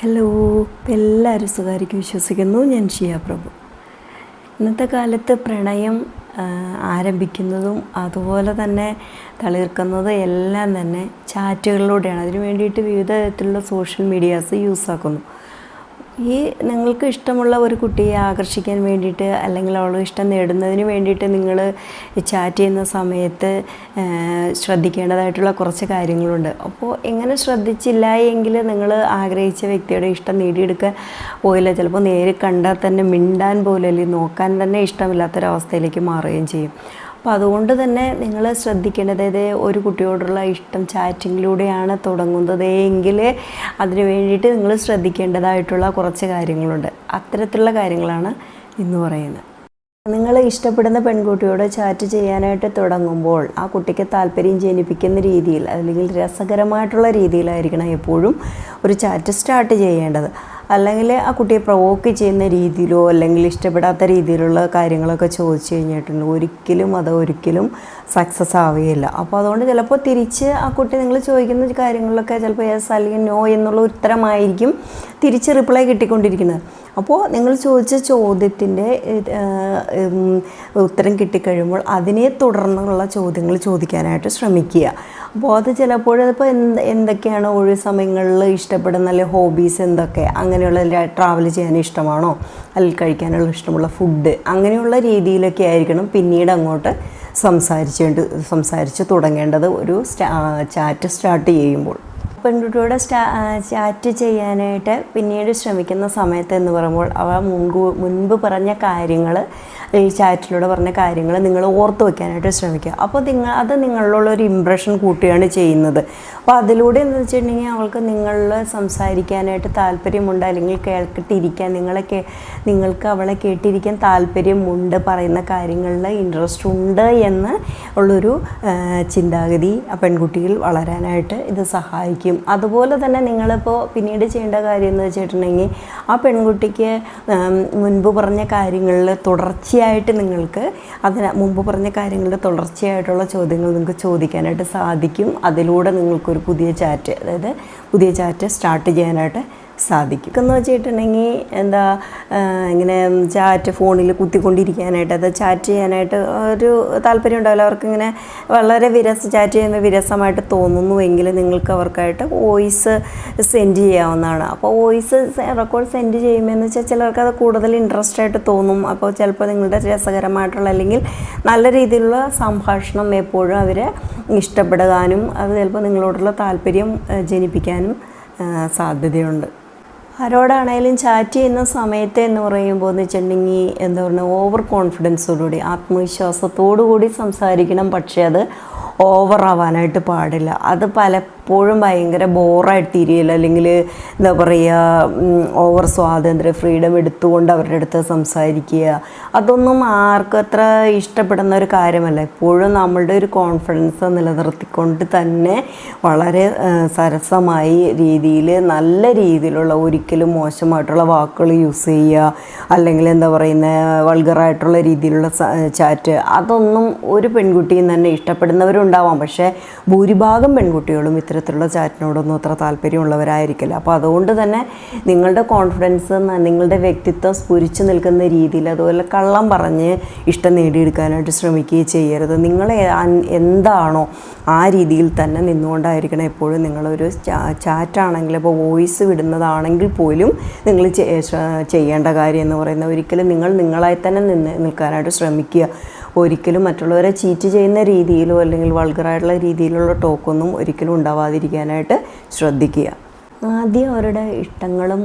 Hello എല്ലാവരും സുഖമായിരിക്കും വിശ്വസിക്കുന്നു. ഞാൻ ഷിയ പ്രഭു. ഇന്നത്തെ കാലത്ത് പ്രണയം ആരംഭിക്കുന്നതും അതുപോലെ തന്നെ തളിർക്കുന്നതും എല്ലാം തന്നെ ചാറ്റുകളിലൂടെയാണ്. അതിനു വേണ്ടിയിട്ട് വിവിധ തരത്തിലുള്ള സോഷ്യൽ മീഡിയാസ് യൂസ് ആക്കുന്നു. ഈ നിങ്ങൾക്ക് ഇഷ്ടമുള്ള ഒരു കുട്ടിയെ ആകർഷിക്കാൻ വേണ്ടിയിട്ട് അല്ലെങ്കിൽ അവളുടെ ഇഷ്ടം നേടുന്നതിന് വേണ്ടിയിട്ട് നിങ്ങൾ ചാറ്റ് ചെയ്യുന്ന സമയത്ത് ശ്രദ്ധിക്കേണ്ടതായിട്ടുള്ള കുറച്ച് കാര്യങ്ങളുണ്ട്. അപ്പോൾ എങ്ങനെ ശ്രദ്ധിച്ചില്ല എങ്കിൽ നിങ്ങൾ ആഗ്രഹിച്ച വ്യക്തിയുടെ ഇഷ്ടം നേടിയെടുക്കാൻ പോയില്ല. ചിലപ്പോൾ നേരെ കണ്ടാൽ തന്നെ മിണ്ടാൻ പോലും അല്ലെങ്കിൽ നോക്കാൻ തന്നെ ഇഷ്ടമില്ലാത്തൊരവസ്ഥയിലേക്ക് മാറുകയും ചെയ്യും. അപ്പോൾ അതുകൊണ്ട് തന്നെ നിങ്ങൾ ശ്രദ്ധിക്കേണ്ടത് അതായത് ഒരു കുട്ടിയോടുള്ള ഇഷ്ടം ചാറ്റിങ്ങിലൂടെയാണ് തുടങ്ങുന്നത്. എങ്കിൽ അതിന് വേണ്ടിയിട്ട് നിങ്ങൾ ശ്രദ്ധിക്കേണ്ടതായിട്ടുള്ള കുറച്ച് കാര്യങ്ങളുണ്ട്. അത്തരത്തിലുള്ള കാര്യങ്ങളാണ് ഇന്ന് പറയുന്നത്. നിങ്ങൾ ഇഷ്ടപ്പെടുന്ന പെൺകുട്ടിയോട് ചാറ്റ് ചെയ്യാനായിട്ട് തുടങ്ങുമ്പോൾ ആ കുട്ടിക്ക് താല്പര്യം ജനിപ്പിക്കുന്ന രീതിയിൽ അല്ലെങ്കിൽ രസകരമായിട്ടുള്ള രീതിയിലായിരിക്കണം എപ്പോഴും ഒരു ചാറ്റ് സ്റ്റാർട്ട് ചെയ്യേണ്ടത്. അല്ലെങ്കിൽ ആ കുട്ടിയെ പ്രൊവോക്ക് ചെയ്യുന്ന രീതിയിലോ അല്ലെങ്കിൽ ഇഷ്ടപ്പെടാത്ത രീതിയിലുള്ള കാര്യങ്ങളൊക്കെ ചോദിച്ചു കഴിഞ്ഞിട്ടുണ്ട്. ഒരിക്കലും അത് ഒരിക്കലും സക്സസ് ആവുകയില്ല. അപ്പോൾ അതുകൊണ്ട് ചിലപ്പോൾ തിരിച്ച് ആ കുട്ടി നിങ്ങൾ ചോദിക്കുന്ന കാര്യങ്ങളിലൊക്കെ ചിലപ്പോൾ യെസ് അല്ലെങ്കിൽ നോ എന്നുള്ള ഉത്തരമായിരിക്കും തിരിച്ച് റിപ്ലൈ കിട്ടിക്കൊണ്ടിരിക്കുന്നത്. അപ്പോൾ നിങ്ങൾ ചോദിച്ച ചോദ്യത്തിന്റെ ഉത്തരം കിട്ടിക്കഴിയുമ്പോൾ അതിനെ തുടർന്നുള്ള ചോദ്യങ്ങൾ ചോദിക്കാനായിട്ട് ശ്രമിക്കുക. അപ്പോൾ അത് ചിലപ്പോൾ ഇപ്പോൾ എന്ത് എന്തൊക്കെയാണ് ഒഴിവ് സമയങ്ങളിൽ ഇഷ്ടപ്പെടുന്ന അല്ലെങ്കിൽ ഹോബീസ് എന്തൊക്കെ? അങ്ങനെയുള്ള ട്രാവൽ ചെയ്യാൻ ഇഷ്ടമാണോ? അല്ലെങ്കിൽ കഴിക്കാനുള്ള ഇഷ്ടമുള്ള ഫുഡ് അങ്ങനെയുള്ള രീതിയിലൊക്കെ ആയിരിക്കണം പിന്നീട് അങ്ങോട്ട് സംസാരിച്ചേണ്ട സംസാരിച്ച് തുടങ്ങേണ്ടത് ഒരു ചാറ്റ് സ്റ്റാർട്ട് ചെയ്യുമ്പോൾ. പെൺകുട്ടിയോട് സ്റ്റാ ചാറ്റ് ചെയ്യാനായിട്ട് പിന്നീട് ശ്രമിക്കുന്ന സമയത്ത് എന്ന് പറയുമ്പോൾ അവ മുൻകൂ മുൻപ് പറഞ്ഞ കാര്യങ്ങൾ ഈ ചാറ്റിലൂടെ പറഞ്ഞ കാര്യങ്ങൾ നിങ്ങൾ ഓർത്ത് വയ്ക്കാനായിട്ട് ശ്രമിക്കുക. അപ്പോൾ നിങ്ങൾ അത് നിങ്ങളിലുള്ള ഒരു ഇമ്പ്രഷൻ കൂട്ടുകയാണ് ചെയ്യുന്നത്. അപ്പോൾ അതിലൂടെ എന്ന് വെച്ചിട്ടുണ്ടെങ്കിൽ അവൾക്ക് നിങ്ങളിൽ സംസാരിക്കാനായിട്ട് താല്പര്യമുണ്ട് അല്ലെങ്കിൽ കേൾക്കിട്ടിരിക്കാൻ നിങ്ങളെ കേ നിങ്ങൾക്ക് അവളെ കേട്ടിരിക്കാൻ താല്പര്യമുണ്ട് പറയുന്ന കാര്യങ്ങളിൽ ഇൻട്രസ്റ്റ് ഉണ്ട് എന്ന് ഉള്ളൊരു ചിന്താഗതി ആ പെൺകുട്ടിയിൽ വളരാനായിട്ട് ഇത് സഹായിക്കും. അതുപോലെ തന്നെ നിങ്ങളിപ്പോൾ പിന്നീട് ചെയ്യേണ്ട കാര്യം എന്ന് വെച്ചിട്ടുണ്ടെങ്കിൽ ആ പെൺകുട്ടിക്ക് മുൻപ് പറഞ്ഞ കാര്യങ്ങളിൽ തുടർച്ചയായിട്ട് നിങ്ങൾക്ക് അതിന് മുമ്പ് പറഞ്ഞ കാര്യങ്ങളുടെ തുടർച്ചയായിട്ടുള്ള ചോദ്യങ്ങൾ നിങ്ങൾക്ക് ചോദിക്കാനായിട്ട് സാധിക്കും. അതിലൂടെ നിങ്ങൾക്കൊരു പുതിയ ചാറ്റ് അതായത് പുതിയ ചാറ്റ് സ്റ്റാർട്ട് ചെയ്യാനായിട്ട് സാധിക്കും. എന്ന് വെച്ചിട്ടുണ്ടെങ്കിൽ എന്താ ഇങ്ങനെ ചാറ്റ് ഫോണിൽ കുത്തിക്കൊണ്ടിരിക്കാനായിട്ട് അത് ചാറ്റ് ചെയ്യാനായിട്ട് ഒരു താല്പര്യം ഉണ്ടാവില്ല. അവർക്കിങ്ങനെ വളരെ വിരസ ചാറ്റ് ചെയ്യുമ്പോൾ വിരസമായിട്ട് തോന്നുന്നുവെങ്കിൽ നിങ്ങൾക്ക് അവർക്കായിട്ട് വോയിസ് സെൻഡ് ചെയ്യാവുന്നതാണ്. അപ്പോൾ വോയിസ് റെക്കോർഡ് സെൻഡ് ചെയ്യുമ്പോൾ വെച്ചാൽ ചിലർക്ക് അത് കൂടുതൽ ഇൻട്രസ്റ്റ് ആയിട്ട് തോന്നും. അപ്പോൾ ചിലപ്പോൾ നിങ്ങളുടെ രസകരമായിട്ടുള്ള അല്ലെങ്കിൽ നല്ല രീതിയിലുള്ള സംഭാഷണം എപ്പോഴും അവരെ ഇഷ്ടപ്പെടാനും അത് ചിലപ്പോൾ നിങ്ങളോടുള്ള താല്പര്യം ജനിപ്പിക്കാനും സാധ്യതയുണ്ട്. ആരോടാണേലും ചാറ്റ് ചെയ്യുന്ന സമയത്ത് എന്ന് പറയുമ്പോൾ എന്ന് വെച്ചിട്ടുണ്ടെങ്കിൽ എന്താ പറയുക ഓവർ കോൺഫിഡൻസോടുകൂടി ആത്മവിശ്വാസത്തോടു കൂടി സംസാരിക്കണം പക്ഷേ അത് ഓവറാവാനായിട്ട് പാടില്ല. അത് പലപ്പോഴും ഭയങ്കര ബോറായിട്ട് തിരിയില്ല അല്ലെങ്കിൽ എന്താ പറയുക ഓവർ സ്വാതന്ത്ര്യം ഫ്രീഡം എടുത്തുകൊണ്ട് അവരുടെ അടുത്ത് സംസാരിക്കുക. അതൊന്നും ആർക്കും അത്ര ഇഷ്ടപ്പെടുന്ന ഒരു കാര്യമല്ല. എപ്പോഴും നമ്മളുടെ ഒരു കോൺഫിഡൻസ് നിലനിർത്തിക്കൊണ്ട് തന്നെ വളരെ സരസമായി രീതിയിൽ നല്ല രീതിയിലുള്ള ഒരിക്കലും മോശമായിട്ടുള്ള വാക്കുകൾ യൂസ് ചെയ്യുക. അല്ലെങ്കിൽ എന്താ പറയുന്ന വൾഗറായിട്ടുള്ള രീതിയിലുള്ള ചാറ്റ്. അതൊന്നും ഒരു പെൺകുട്ടിയും തന്നെ ഇഷ്ടപ്പെടുന്നവരുണ്ടാവാം. പക്ഷേ ഭൂരിഭാഗം പെൺകുട്ടികളും ഇത്തരത്തിലുള്ള ചാറ്റിനോടൊന്നും അത്ര താല്പര്യമുള്ളവരായിരിക്കില്ല. അപ്പോൾ അതുകൊണ്ട് തന്നെ നിങ്ങളുടെ കോൺഫിഡൻസ് നിങ്ങളുടെ വ്യക്തിത്വം സ്ഫുരിച്ചു നിൽക്കുന്ന രീതിയിൽ അതുപോലെ കള്ളം പറഞ്ഞ് ഇഷ്ടം നേടിയെടുക്കാനായിട്ട് ശ്രമിക്കുകയും ചെയ്യരുത്. നിങ്ങൾ എന്താണോ ആ രീതിയിൽ തന്നെ നിന്നുകൊണ്ടായിരിക്കണം എപ്പോഴും നിങ്ങളൊരു ചാറ്റാണെങ്കിൽ ഇപ്പോൾ വോയിസ് വിടുന്നതാണെങ്കിൽ പോലും നിങ്ങൾ ചെയ്യേണ്ട കാര്യം എന്ന് പറയുന്നത് ഒരിക്കലും നിങ്ങൾ നിങ്ങളായി തന്നെ നിന്ന് നിൽക്കാനായിട്ട് ശ്രമിക്കുക. ഒരിക്കലും മറ്റുള്ളവരെ ചീറ്റ് ചെയ്യുന്ന രീതിയിലോ അല്ലെങ്കിൽ വൾഗറായിട്ടുള്ള രീതിയിലുള്ള ടോക്കൊന്നും ഒരിക്കലും ഉണ്ടാവാതിരിക്കാനായിട്ട് ശ്രദ്ധിക്കുക. ആദ്യം അവരുടെ ഇഷ്ടങ്ങളും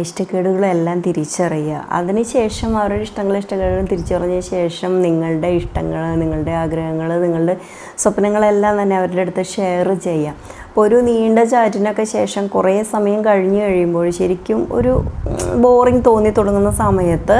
ഇഷ്ടക്കേടുകളും എല്ലാം തിരിച്ചറിയുക. അതിനുശേഷം അവരുടെ ഇഷ്ടങ്ങളും ഇഷ്ടക്കേടുകളും തിരിച്ചറിഞ്ഞ ശേഷം നിങ്ങളുടെ ഇഷ്ടങ്ങൾ നിങ്ങളുടെ ആഗ്രഹങ്ങൾ നിങ്ങളുടെ സ്വപ്നങ്ങളെല്ലാം തന്നെ അവരുടെ അടുത്ത് ഷെയർ ചെയ്യാം അപ്പോൾ ഒരു നീണ്ട ചാറ്റിനൊക്കെ ശേഷം കുറേ സമയം കഴിഞ്ഞ് കഴിയുമ്പോൾ ശരിക്കും ഒരു ബോറിങ് തോന്നി തുടങ്ങുന്ന സമയത്ത്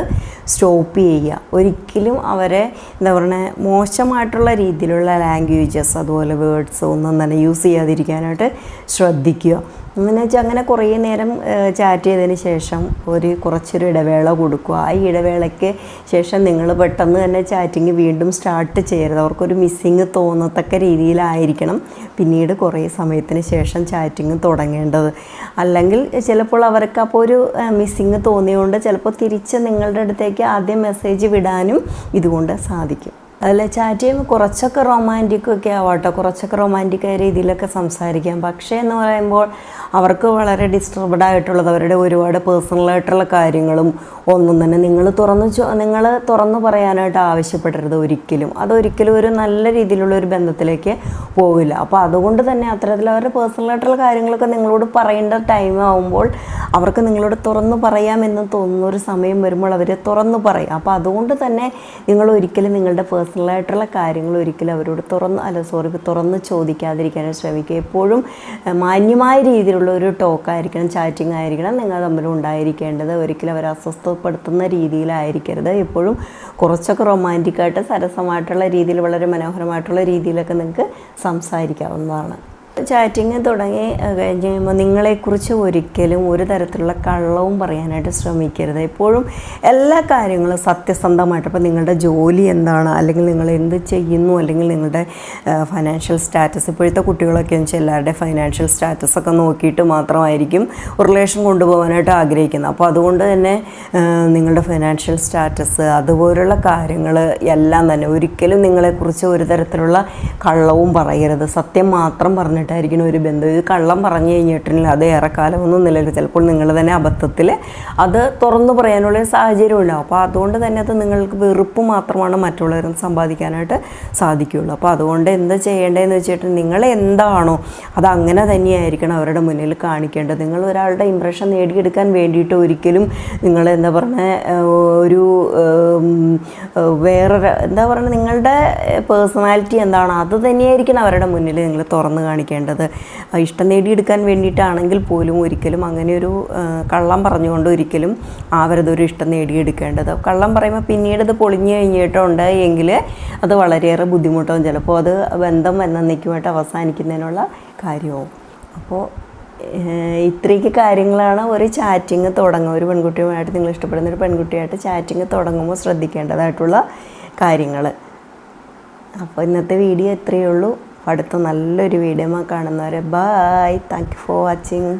സ്റ്റോപ്പ് ചെയ്യുക. ഒരിക്കലും അവരെ എന്താ പറയുക മോശമായിട്ടുള്ള രീതിയിലുള്ള ലാംഗ്വേജസ് അതുപോലെ വേർഡ്സ് ഒന്നും തന്നെ യൂസ് ചെയ്യാതിരിക്കാനായിട്ട് ശ്രദ്ധിക്കുക. എന്ന് വെച്ചാൽ അങ്ങനെ കുറേ നേരം ചാറ്റ് ചെയ്തതിന് ശേഷം ഒരു കുറച്ചൊരു ഇടവേള കൊടുക്കുക. ആ ഇടവേളയ്ക്ക് ശേഷം നിങ്ങൾ പെട്ടെന്ന് തന്നെ ചാറ്റിങ് വീണ്ടും സ്റ്റാർട്ട് ചെയ്യരുത്. അവർക്കൊരു മിസ്സിങ് തോന്നത്തക്ക രീതിയിലായിരിക്കണം പിന്നീട് കുറേ സമയത്തിന് ശേഷം ചാറ്റിങ് തുടങ്ങേണ്ടത്. അല്ലെങ്കിൽ ചിലപ്പോൾ അവർക്ക് അപ്പോൾ ഒരു മിസ്സിങ് തോന്നിയതുകൊണ്ട് ചിലപ്പോൾ തിരിച്ച് നിങ്ങളുടെ അടുത്തേക്ക് ആദ്യം മെസ്സേജ് വിടാനും ഇതുകൊണ്ട് സാധിക്കും. അതിൽ ചാറ്റ് ചെയ്യുമ്പോൾ കുറച്ചൊക്കെ റൊമാന്റിക്കും ഒക്കെ ആവാട്ടോ. കുറച്ചൊക്കെ റൊമാന്റിക്കായ രീതിയിലൊക്കെ സംസാരിക്കാം. പക്ഷേ എന്ന് പറയുമ്പോൾ അവർക്ക് വളരെ ഡിസ്റ്റർബ്ഡ് ആയിട്ടുള്ളത് അവരുടെ ഒരുപാട് പേഴ്സണലായിട്ടുള്ള കാര്യങ്ങളും ഒന്നും തന്നെ നിങ്ങൾ തുറന്ന് നിങ്ങൾ തുറന്നു പറയാനായിട്ട് ആവശ്യപ്പെടരുത് ഒരിക്കലും. അതൊരിക്കലും ഒരു നല്ല രീതിയിലുള്ള ഒരു ബന്ധത്തിലേക്ക് പോവില്ല. അപ്പോൾ അതുകൊണ്ട് തന്നെ അത്തരത്തിൽ അവരുടെ പേഴ്സണലായിട്ടുള്ള കാര്യങ്ങളൊക്കെ നിങ്ങളോട് പറയേണ്ട ടൈം ആവുമ്പോൾ അവർക്ക് നിങ്ങളോട് തുറന്നു പറയാമെന്ന് തോന്നുന്ന ഒരു സമയം വരുമ്പോൾ അവർ തുറന്നു പറയും. അപ്പോൾ അതുകൊണ്ട് തന്നെ നിങ്ങൾ ഒരിക്കലും നിങ്ങളുടെ പേഴ്സണലായിട്ടുള്ള കാര്യങ്ങൾ ഒരിക്കലും അവരോട് തുറന്ന് അല്ല സോറി തുറന്ന് ചോദിക്കാതിരിക്കാനും ശ്രമിക്കുക. എപ്പോഴും മാന്യമായ രീതിയിലുള്ള ഒരു ടോക്കായിരിക്കണം ചാറ്റിംഗ് ആയിരിക്കണം നിങ്ങൾ തമ്മിൽ ഉണ്ടായിരിക്കേണ്ടത്. ഒരിക്കലും അവരെ അസ്വസ്ഥപ്പെടുത്തുന്ന രീതിയിലായിരിക്കരുത്. എപ്പോഴും കുറച്ചൊക്കെ റൊമാന്റിക്കായിട്ട് സരസമായിട്ടുള്ള രീതിയിൽ വളരെ മനോഹരമായിട്ടുള്ള രീതിയിലൊക്കെ നിങ്ങൾക്ക് സംസാരിക്കാവുന്നതാണ്. ചാറ്റിങ് തുടങ്ങി കഴിഞ്ഞ് കഴിയുമ്പോൾ നിങ്ങളെക്കുറിച്ച് ഒരിക്കലും ഒരു തരത്തിലുള്ള കള്ളവും പറയാനായിട്ട് ശ്രമിക്കരുത്. എപ്പോഴും എല്ലാ കാര്യങ്ങളും സത്യസന്ധമായിട്ട് ഇപ്പോൾ നിങ്ങളുടെ ജോലി എന്താണ്? അല്ലെങ്കിൽ നിങ്ങൾ എന്ത് ചെയ്യുന്നു? അല്ലെങ്കിൽ നിങ്ങളുടെ ഫൈനാൻഷ്യൽ സ്റ്റാറ്റസ് ഇപ്പോഴത്തെ കുട്ടികളൊക്കെ എന്ന് വെച്ചാൽ എല്ലാവരുടെ ഫൈനാൻഷ്യൽ സ്റ്റാറ്റസൊക്കെ നോക്കിയിട്ട് മാത്രമായിരിക്കും റിലേഷൻ കൊണ്ടുപോകാനായിട്ട് ആഗ്രഹിക്കുന്നത്. അപ്പോൾ അതുകൊണ്ട് തന്നെ നിങ്ങളുടെ ഫൈനാൻഷ്യൽ സ്റ്റാറ്റസ് അതുപോലുള്ള കാര്യങ്ങൾ എല്ലാം തന്നെ ഒരിക്കലും നിങ്ങളെക്കുറിച്ച് ഒരു തരത്തിലുള്ള കള്ളവും പറയരുത്. സത്യം മാത്രം പറഞ്ഞിട്ടായിരിക്കണം ഒരു ബന്ധം. ഇത് കള്ളം പറഞ്ഞു കഴിഞ്ഞിട്ടുണ്ടെങ്കിൽ അത് ഏറെക്കാലമൊന്നും നിലനിൽക്കും ചിലപ്പോൾ നിങ്ങൾ തന്നെ അബദ്ധത്തിൽ അത് തുറന്നു പറയാനുള്ള ഒരു സാഹചര്യം ഉണ്ടാവും അപ്പോൾ അതുകൊണ്ട് തന്നെ അത് നിങ്ങൾക്ക് വെറുപ്പ് മാത്രമാണ് മറ്റുള്ളവരും സമ്പാദിക്കാനായിട്ട് സാധിക്കുകയുള്ളൂ. അപ്പോൾ അതുകൊണ്ട് എന്താ ചെയ്യേണ്ടതെന്ന് വെച്ചിട്ട് നിങ്ങൾ എന്താണോ അത് അങ്ങനെ തന്നെയായിരിക്കണം അവരുടെ മുന്നിൽ കാണിക്കേണ്ടത്. നിങ്ങൾ ഒരാളുടെ ഇമ്പ്രഷൻ നേടിയെടുക്കാൻ വേണ്ടിയിട്ട് ഒരിക്കലും നിങ്ങൾ എന്താ പറയുന്നത് ഒരു വേറെ വേറൊരു എന്താ പറയുക നിങ്ങളുടെ പേഴ്സണാലിറ്റി എന്താണോ? അത് തന്നെയായിരിക്കണം അവരുടെ മുന്നിൽ നിങ്ങൾ തുറന്ന് കാണിക്കേണ്ടത്. ഇഷ്ടം നേടിയെടുക്കാൻ വേണ്ടിയിട്ടാണെങ്കിൽ പോലും ഒരിക്കലും അങ്ങനെ ഒരു കള്ളം പറഞ്ഞുകൊണ്ട് ഒരിക്കലും ആവരുതൊരു ഇഷ്ടം നേടിയെടുക്കേണ്ടത്. കള്ളം പറയുമ്പോൾ പിന്നീട് അത് പൊളിഞ്ഞു കഴിഞ്ഞിട്ടുണ്ട് എങ്കിൽ അത് വളരെയേറെ ബുദ്ധിമുട്ടാവും. ചിലപ്പോൾ അത് ബന്ധം എന്നേക്കുമായിട്ട് അവസാനിക്കുന്നതിനുള്ള കാര്യമാവും അപ്പോൾ ഇത്രയൊക്കെ കാര്യങ്ങളാണ് ഒരു ചാറ്റിങ് തുടങ്ങുക. ഒരു പെൺകുട്ടിയുമായിട്ട് നിങ്ങൾ ഇഷ്ടപ്പെടുന്ന ഒരു പെൺകുട്ടിയായിട്ട് ചാറ്റിങ് തുടങ്ങുമ്പോൾ ശ്രദ്ധിക്കേണ്ടതായിട്ടുള്ള കാര്യങ്ങൾ അപ്പോൾ ഇന്നത്തെ വീഡിയോ ഇത്രയേ ഉള്ളൂ. അടുത്ത നല്ലൊരു വീഡിയോ കാണുന്നവരെ. Bye thank you for watching